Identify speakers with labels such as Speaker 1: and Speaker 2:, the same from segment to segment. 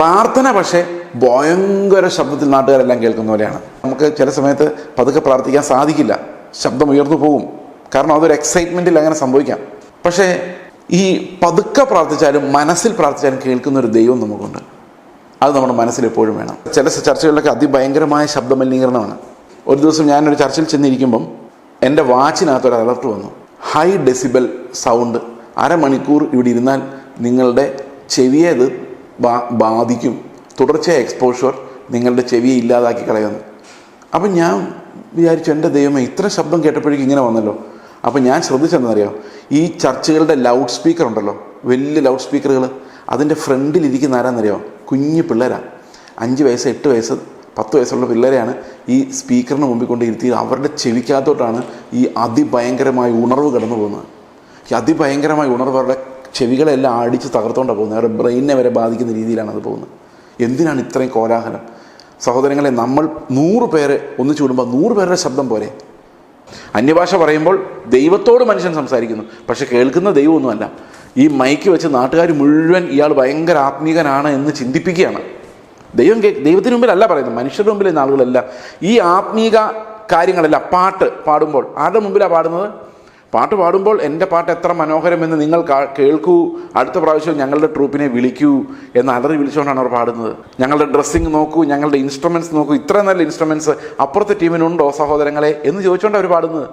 Speaker 1: പ്രാർത്ഥന പക്ഷേ ഭയങ്കര ശബ്ദത്തിൽ നാട്ടുകാരെല്ലാം കേൾക്കുന്ന പോലെയാണ്. നമുക്ക് ചില സമയത്ത് പതുക്കെ പ്രാർത്ഥിക്കാൻ സാധിക്കില്ല. ശബ്ദം ഉയർന്നു പോകും കാരണം അതൊരു എക്സൈറ്റ്മെന്റിൽ അങ്ങനെ സംഭവിക്കാം. പക്ഷേ ഈ പതുക്കെ പ്രാർത്ഥിച്ചാലും മനസ്സിൽ പ്രാർത്ഥിച്ചാലും കേൾക്കുന്ന ഒരു ദൈവം നമുക്കുണ്ട്. അത് നമ്മുടെ മനസ്സിൽ എപ്പോഴും വേണം. ചില ചർച്ചകളിലൊക്കെ അതിഭയങ്കരമായ ശബ്ദമലിനീകരണമാണ്. ഒരു ദിവസം ഞാനൊരു ചർച്ചയിൽ ചെന്നിരിക്കുമ്പം എന്റെ വാച്ചിനകത്ത് ഒരു അലർട്ട് വന്നു. ഹൈ ഡെസിബൽ സൗണ്ട് അരമണിക്കൂർ ഇവിടെ ഇരുന്നാൽ നിങ്ങളുടെ ചെവിയെ ഇത് ബാ- ബാധിക്കും. തുടർച്ചയായ എക്സ്പോഷർ നിങ്ങളുടെ ചെവിയെ ഇല്ലാതാക്കി കളയുന്നു. അപ്പം ഞാൻ വിചാരിച്ചു എന്റെ ദൈവമേ ഇത്ര ശബ്ദം കേട്ടപ്പോഴേക്കും ഇങ്ങനെ വന്നല്ലോ. അപ്പം ഞാൻ ശ്രദ്ധിച്ചെന്നറിയാം ഈ ചർച്ചുകളുടെ ലൗഡ് സ്പീക്കർ ഉണ്ടല്ലോ. വലിയ ലൗഡ് സ്പീക്കറുകൾ അതിന്റെ ഫ്രണ്ടിൽ ഫ്രണ്ടിലിരിക്കുന്ന ആരാന്നറിയോ? കുഞ്ഞു പിള്ളേരാണ് അഞ്ച് വയസ്സ് എട്ട് വയസ്സ് പത്ത് വയസ്സുള്ള പിള്ളേരെയാണ് ഈ സ്പീക്കറിന് മുമ്പിൽ കൊണ്ട് ഇരുത്തി അവരുടെ ചെവിക്കകത്തോട്ടാണ് ഈ അതിഭയങ്കരമായ ഉണർവ് കടന്നു പോകുന്നത് ഈ അതിഭയങ്കരമായ ഉണർവ് അവരുടെ ചെവികളെല്ലാം അടിച്ച് തകർത്തോണ്ടാണ് പോകുന്നത്. അവരുടെ ബ്രെയിനെ വരെ ബാധിക്കുന്ന രീതിയിലാണ് അത് പോകുന്നത്. എന്തിനാണ് ഇത്രയും കോലാഹലം? സഹോദരങ്ങളെ നമ്മൾ നൂറ് പേരെ ഒന്നിച്ചു കൂടുമ്പോൾ നൂറ് പേരുടെ ശബ്ദം പോരെ? അന്യഭാഷ പറയുമ്പോൾ ദൈവത്തോട് മനുഷ്യൻ സംസാരിക്കുന്നു. പക്ഷെ കേൾക്കുന്ന ദൈവമൊന്നുമല്ല. ഈ മൈക്ക് വെച്ച് നാട്ടുകാർ മുഴുവൻ ഇയാൾ ഭയങ്കര ആത്മീകനാണ് എന്ന് ചിന്തിപ്പിക്കുകയാണ്. ദൈവം കേ ദൈവത്തിന് മുമ്പിലല്ല പറയുന്നത്. മനുഷ്യരുടെ മുമ്പിൽ ഇന്ന് ആളുകളല്ല ഈ ആത്മീക കാര്യങ്ങളല്ല പാട്ട് പാടുമ്പോൾ ആരുടെ മുമ്പിലാണ് പാടുന്നത്? പാട്ട് പാടുമ്പോൾ എന്റെ പാട്ട് എത്ര മനോഹരമെന്ന് നിങ്ങൾ കേൾക്കൂ. അടുത്ത പ്രാവശ്യം ഞങ്ങളുടെ ട്രൂപ്പിനെ വിളിക്കൂ എന്ന് അലറി വിളിച്ചുകൊണ്ടാണ് അവർ പാടുന്നത്. ഞങ്ങളുടെ ഡ്രസ്സിങ് നോക്കൂ ഞങ്ങളുടെ ഇൻസ്ട്രുമെന്റ്സ് നോക്കൂ. ഇത്ര നല്ല ഇൻസ്ട്രുമെന്റ്സ് അപ്പുറത്തെ ടീമിനുണ്ടോ സഹോദരങ്ങളെ എന്ന് ചോദിച്ചുകൊണ്ട് അവർ പാടുന്നത്.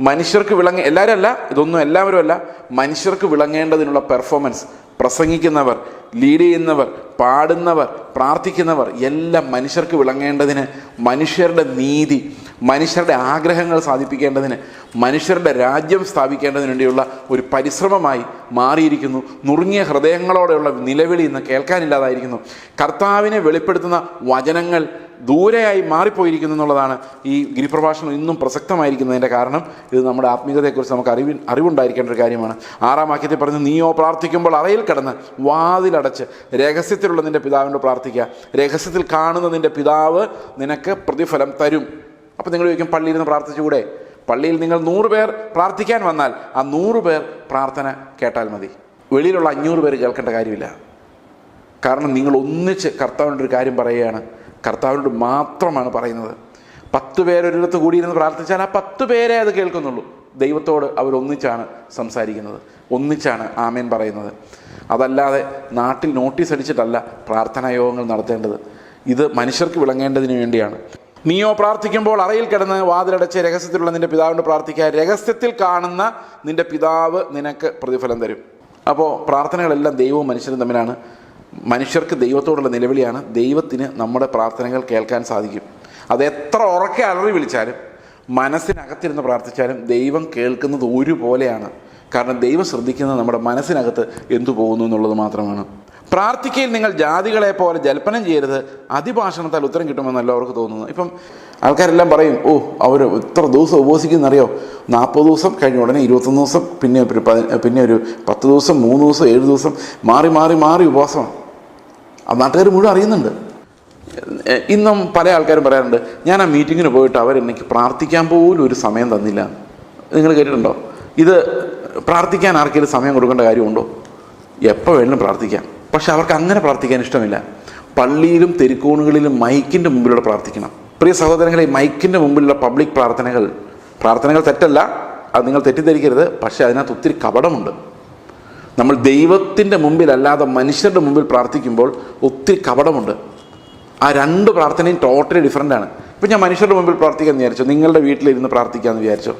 Speaker 1: മനുഷ്യർക്ക് വിളങ്ങ എല്ലാവരും അല്ല ഇതൊന്നും എല്ലാവരും അല്ല. മനുഷ്യർക്ക് വിളങ്ങേണ്ടതിനുള്ള പെർഫോമൻസ് പ്രസംഗിക്കുന്നവർ ലീഡ് ചെയ്യുന്നവർ പാടുന്നവർ പ്രാർത്ഥിക്കുന്നവർ എല്ലാം മനുഷ്യർക്ക് വിളങ്ങേണ്ടതിന് മനുഷ്യരുടെ നീതി മനുഷ്യരുടെ ആഗ്രഹങ്ങൾ സാധിപ്പിക്കേണ്ടതിന് മനുഷ്യരുടെ രാജ്യം സ്ഥാപിക്കേണ്ടതിന് വേണ്ടിയുള്ള ഒരു പരിശ്രമമായി മാറിയിരിക്കുന്നു. നുറുങ്ങിയ ഹൃദയങ്ങളോടെയുള്ള നിലവിളി ഇന്ന് കേൾക്കാനില്ലാതായിരിക്കുന്നു. കർത്താവിനെ വെളിപ്പെടുത്തുന്ന വചനങ്ങൾ ദൂരെയായി മാറിപ്പോയിരിക്കുന്നു എന്നുള്ളതാണ് ഈ ഗിരിപ്രഭാഷണം ഇന്നും പ്രസക്തമായിരിക്കുന്നതിന്റെ കാരണം. ഇത് നമ്മുടെ ആത്മീയതയെക്കുറിച്ച് നമുക്ക് അറിവ് അറിവുണ്ടായിരിക്കേണ്ട ഒരു കാര്യമാണ്. ആറാം വാക്യത്തിൽ പറഞ്ഞു നീയോ പ്രാർത്ഥിക്കുമ്പോൾ അറയിൽ കിടന്ന് വാതിലടച്ച് രഹസ്യത്തിലുള്ള നിന്റെ പിതാവിനോട് പ്രാർത്ഥിക്കുക രഹസ്യത്തിൽ കാണുന്ന നിന്റെ പിതാവ് നിനക്ക് പ്രതിഫലം തരും. അപ്പോൾ നിങ്ങൾ ചോദിക്കും പള്ളിയിൽ നിന്ന് പ്രാർത്ഥിച്ചുകൂടെ? പള്ളിയിൽ നിങ്ങൾ നൂറ് പേർ പ്രാർത്ഥിക്കാൻ വന്നാൽ ആ നൂറ് പേർ പ്രാർത്ഥന കേട്ടാൽ മതി. വെളിയിലുള്ള അഞ്ഞൂറ് പേര് കേൾക്കേണ്ട കാര്യമില്ല. കാരണം നിങ്ങൾ ഒന്നിച്ച് കർത്താവിന്റെ ഒരു കാര്യം പറയുകയാണ്. കർത്താവിനോട് മാത്രമാണ് പറയുന്നത്. പത്ത് പേരൊരിടത്ത് കൂടിയിരുന്ന് പ്രാർത്ഥിച്ചാൽ ആ പത്ത് പേരെ അത് കേൾക്കുന്നുള്ളൂ. ദൈവത്തോട് അവരൊന്നിച്ചാണ് സംസാരിക്കുന്നത്. ഒന്നിച്ചാണ് ആമേൻ പറയുന്നത്. അതല്ലാതെ നാട്ടിൽ നോട്ടീസ് അടിച്ചിട്ടല്ല പ്രാർത്ഥനാ യോഗങ്ങൾ നടത്തേണ്ടത്. ഇത് മനുഷ്യർക്ക് വിളങ്ങേണ്ടതിന് വേണ്ടിയാണ്. നീയോ പ്രാർത്ഥിക്കുമ്പോൾ അറയിൽ കിടന്ന് വാതിലടച്ച് രഹസ്യത്തിലുള്ള നിന്റെ പിതാവിനോട് പ്രാർത്ഥിക്കുക. രഹസ്യത്തിൽ കാണുന്ന നിന്റെ പിതാവ് നിനക്ക് പ്രതിഫലം തരും. അപ്പോൾ പ്രാർത്ഥനകളെല്ലാം ദൈവവും മനുഷ്യരും തമ്മിലാണ്. മനുഷ്യർക്ക് ദൈവത്തോടുള്ള നിലവിളിയാണ് ദൈവത്തിന് നമ്മുടെ പ്രാർത്ഥനകൾ കേൾക്കാൻ സാധിക്കും. അത് എത്ര ഉറക്കെ അലറി വിളിച്ചാലും മനസ്സിനകത്തിരുന്ന് പ്രാർത്ഥിച്ചാലും ദൈവം കേൾക്കുന്നത് ഒരുപോലെയാണ്. കാരണം ദൈവം ശ്രദ്ധിക്കുന്നത് നമ്മുടെ മനസ്സിനകത്ത് എന്തു പോകുന്നു എന്നുള്ളത് മാത്രമാണ്. പ്രാർത്ഥിക്കയിൽ നിങ്ങൾ ജാതികളെ പോലെ ജൽപ്പനം ചെയ്യരുത്. അതിഭാഷണത്താൽ ഉത്തരം കിട്ടുമെന്നല്ല അവർക്ക് തോന്നുന്നത്. ഇപ്പം ആൾക്കാരെല്ലാം പറയും ഓ അവർ ഇത്ര ദിവസം ഉപവസിക്കുന്നറിയോ നാൽപ്പത് ദിവസം കഴിഞ്ഞ ഉടനെ ഇരുപത്തൊന്ന് ദിവസം പിന്നെ പിന്നെ ഒരു പത്ത് ദിവസം മൂന്ന് ദിവസം ഏഴ് ദിവസം മാറി മാറി മാറി ഉപവാസമാണ്. നാട്ടുകാർ മുഴുവൻ അറിയുന്നുണ്ട്. ഇന്നും പല ആൾക്കാരും പറയാറുണ്ട് ഞാൻ ആ മീറ്റിങ്ങിന് പോയിട്ട് അവരെനിക്ക് പ്രാർത്ഥിക്കാൻ പോലും ഒരു സമയം തന്നില്ല. നിങ്ങൾ കേട്ടിട്ടുണ്ടോ? ഇത് പ്രാർത്ഥിക്കാൻ ആർക്കെങ്കിലും സമയം കൊടുക്കേണ്ട കാര്യമുണ്ടോ? എപ്പോൾ വേണമെങ്കിലും പ്രാർത്ഥിക്കാം. പക്ഷെ അവർക്ക് അങ്ങനെ പ്രാർത്ഥിക്കാൻ ഇഷ്ടമില്ല. പള്ളിയിലും തെരുക്കോണുകളിലും മൈക്കിന്റെ മുമ്പിലൂടെ പ്രാർത്ഥിക്കണം. പ്രിയ സഹോദരങ്ങളെ മൈക്കിന്റെ മുമ്പിലുള്ള പബ്ലിക് പ്രാർത്ഥനകൾ പ്രാർത്ഥനകൾ തെറ്റല്ല അത് നിങ്ങൾ തെറ്റിദ്ധരിക്കരുത് പക്ഷേ അതിനകത്ത് ഒത്തിരി കപടമുണ്ട്. നമ്മൾ ദൈവത്തിന്റെ മുമ്പിലല്ലാതെ മനുഷ്യരുടെ മുമ്പിൽ പ്രാർത്ഥിക്കുമ്പോൾ ഒത്തിരി കപടമുണ്ട്. ആ രണ്ട് പ്രാർത്ഥനയും ടോട്ടലി ഡിഫറെന്റ് ആണ്. ഇപ്പം ഞാൻ മനുഷ്യരുടെ മുമ്പിൽ പ്രാർത്ഥിക്കാമെന്ന് വിചാരിച്ചു. നിങ്ങളുടെ വീട്ടിലിരുന്ന് പ്രാർത്ഥിക്കാമെന്ന് വിചാരിച്ചു.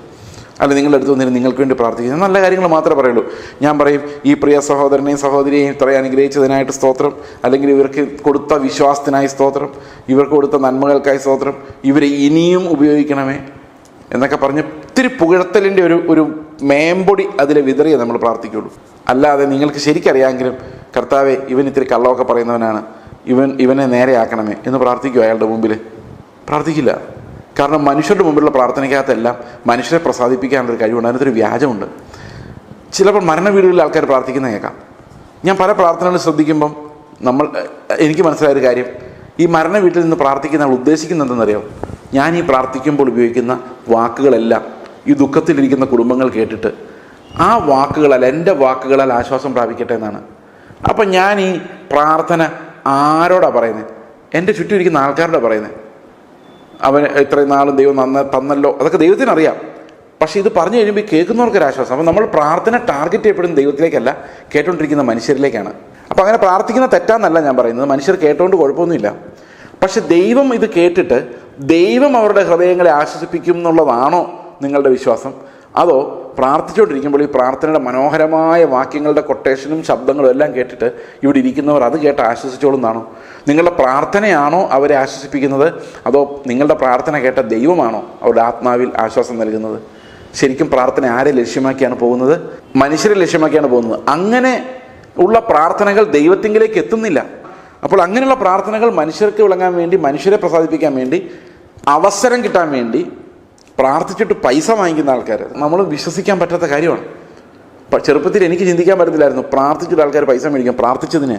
Speaker 1: അല്ല നിങ്ങളുടെ അടുത്ത് വന്നിരുന്ന് നിങ്ങൾക്ക് വേണ്ടി പ്രാർത്ഥിക്കുക നല്ല കാര്യങ്ങൾ മാത്രമേ പറയുള്ളൂ. ഞാൻ പറയും ഈ പ്രിയ സഹോദരനെയും സഹോദരിയെയും ഇത്രയും അനുഗ്രഹിച്ചതിനായിട്ട് സ്തോത്രം. അല്ലെങ്കിൽ ഇവർക്ക് കൊടുത്ത വിശ്വാസത്തിനായി സ്തോത്രം. ഇവർക്ക് കൊടുത്ത നന്മകൾക്കായി സ്തോത്രം. ഇവരെ ഇനിയും ഉപയോഗിക്കണമേ എന്നൊക്കെ പറഞ്ഞ് ഒത്തിരി പുകഴ്ത്തലിന്റെ ഒരു ഒരു മേമ്പൊടി അതിലെ വിതറിയേ നമ്മൾ പ്രാർത്ഥിക്കുള്ളൂ അല്ലാതെ നിങ്ങൾക്ക് ശരിക്കറിയാമെങ്കിലും കർത്താവെ ഇവൻ ഇത്തിരി കള്ളമൊക്കെ പറയുന്നവനാണ്. ഇവൻ ഇവനെ നേരെയാക്കണമേ എന്ന് പ്രാർത്ഥിക്കുമോ അയാളുടെ മുമ്പിൽ. പ്രാർത്ഥിക്കില്ല. കാരണം മനുഷ്യരുടെ മുമ്പിലുള്ള പ്രാർത്ഥനയ്ക്കകത്തെല്ലാം മനുഷ്യരെ പ്രസാദിപ്പിക്കാനുള്ളൊരു കഴിവുണ്ട്. അതിനകത്തൊരു വ്യാജമുണ്ട്. ചിലപ്പോൾ മരണ വീടുകളിൽ ആൾക്കാർ പ്രാർത്ഥിക്കുന്ന കേൾക്കാം. ഞാൻ പല പ്രാർത്ഥനകളും ശ്രദ്ധിക്കുമ്പം നമ്മൾ എനിക്ക് മനസ്സിലായൊരു കാര്യം. ഈ മരണ വീട്ടിൽ നിന്ന് പ്രാർത്ഥിക്കുന്ന ആൾ ഉദ്ദേശിക്കുന്നതെന്നറിയാം ഞാൻ ഈ പ്രാർത്ഥിക്കുമ്പോൾ ഉപയോഗിക്കുന്ന വാക്കുകളെല്ലാം ഈ ദുഃഖത്തിലിരിക്കുന്ന കുടുംബങ്ങൾ കേട്ടിട്ട് ആ വാക്കുകളാൽ എന്റെ വാക്കുകളാൽ ആശ്വാസം പ്രാപിക്കട്ടെ എന്നാണ്. അപ്പം ഞാൻ ഈ പ്രാർത്ഥന ആരോടാ പറയുന്നത് എന്റെ ചുറ്റും ഇരിക്കുന്ന ആൾക്കാരോടാ പറയുന്നത് അവൻ ഇത്രയും നാളും ദൈവം നന്ന തന്നല്ലോ. അതൊക്കെ ദൈവത്തിനറിയാം. പക്ഷേ ഇത് പറഞ്ഞു കഴിയുമ്പോൾ കേൾക്കുന്നവർക്ക് ഒരു ആശ്വാസം. അപ്പം നമ്മൾ പ്രാർത്ഥന ടാർഗറ്റ് ചെയ്യപ്പെടുന്ന ദൈവത്തിലേക്കല്ല കേട്ടുകൊണ്ടിരിക്കുന്ന മനുഷ്യരിലേക്കാണ്. അപ്പോൾ അങ്ങനെ പ്രാർത്ഥിക്കുന്ന തെറ്റാന്നല്ല ഞാൻ പറയുന്നത്. മനുഷ്യർ കേട്ടോണ്ട് കുഴപ്പമൊന്നുമില്ല. പക്ഷെ ദൈവം ഇത് കേട്ടിട്ട് ദൈവം അവരുടെ ഹൃദയങ്ങളെ ആശ്വസിപ്പിക്കും എന്നുള്ളതാണോ നിങ്ങളുടെ വിശ്വാസം? അതോ പ്രാർത്ഥിച്ചുകൊണ്ടിരിക്കുമ്പോൾ ഈ പ്രാർത്ഥനയുടെ മനോഹരമായ വാക്യങ്ങളുടെ കൊട്ടേഷനും ശബ്ദങ്ങളും എല്ലാം കേട്ടിട്ട് ഇവിടെ ഇരിക്കുന്നവർ അത് കേട്ട് ആശ്വസിച്ചോളുന്നാണോ നിങ്ങളുടെ പ്രാർത്ഥനയാണോ അവരെ ആശ്വസിപ്പിക്കുന്നത്? അതോ നിങ്ങളുടെ പ്രാർത്ഥന കേട്ട ദൈവമാണോ അവരുടെ ആത്മാവിൽ ആശ്വാസം നൽകുന്നത്? ശരിക്കും പ്രാർത്ഥന ആരെ ലക്ഷ്യമാക്കിയാണ് പോകുന്നത്? മനുഷ്യരെ ലക്ഷ്യമാക്കിയാണ് പോകുന്നത്. അങ്ങനെ ഉള്ള പ്രാർത്ഥനകൾ ദൈവത്തിങ്കിലേക്ക് എത്തുന്നില്ല. അപ്പോൾ അങ്ങനെയുള്ള പ്രാർത്ഥനകൾ മനുഷ്യർക്ക് വിളങ്ങാൻ വേണ്ടി മനുഷ്യരെ പ്രസാദിപ്പിക്കാൻ വേണ്ടി അവസരം കിട്ടാൻ വേണ്ടി പ്രാർത്ഥിച്ചിട്ട് പൈസ വാങ്ങിക്കുന്ന ആൾക്കാർ നമ്മൾ വിശ്വസിക്കാൻ പറ്റാത്ത കാര്യമാണ്. ചെറുപ്പത്തിൽ എനിക്ക് ചിന്തിക്കാൻ പറ്റത്തില്ലായിരുന്നു പ്രാർത്ഥിച്ചിട്ട് ആൾക്കാർ പൈസ മേടിക്കാം പ്രാർത്ഥിച്ചതിന്